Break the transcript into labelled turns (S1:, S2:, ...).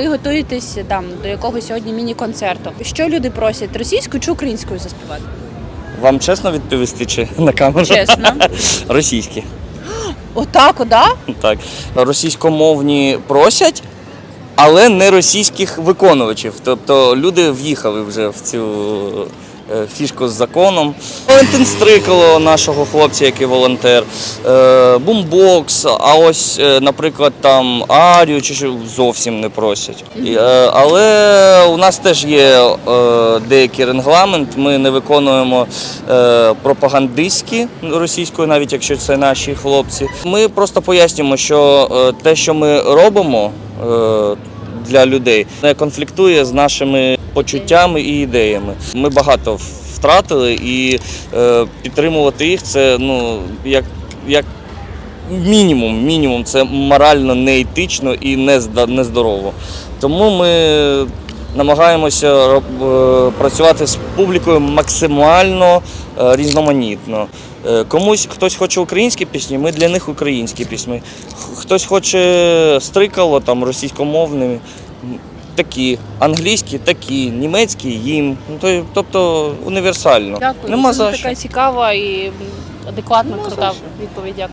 S1: Ви готуєтесь там до якогось сьогодні міні-концерту. Що люди просять російською чи українською заспівати?
S2: Вам чесно відповісти чи на камеру?
S1: Чесно.
S2: Російські.
S1: Отак, да?
S2: Так. Російськомовні просять, але не російських виконувачів. Тобто люди в'їхали вже в цю е, фішку з законом. Валентин Стрикало, нашого хлопця, який волонтер, е, бумбокс, а ось, е, наприклад, там Арію чи що зовсім не просять. Але у нас теж є деякий регламент. Ми не виконуємо пропагандистські російською, навіть якщо це наші хлопці. Ми просто пояснюємо, що те, що ми робимо для людей, не конфліктує з нашими почуттями і ідеями. Ми багато втратили і е, підтримувати їх це ну як, як мінімум, мінімум, це морально неетично і нездорово. Тому ми намагаємося е, працювати з публікою максимально е, різноманітно. Е, Комусь хтось хоче українські пісні, ми для них українські пісні. Хтось хоче стрикало там російськомовні, м, такі, англійські такі, німецькі їм. Ну, Тобто універсально.
S1: Дякую.
S2: Нема
S1: Дуже
S2: за
S1: така
S2: що.
S1: цікава і адекватна, крута відповідь.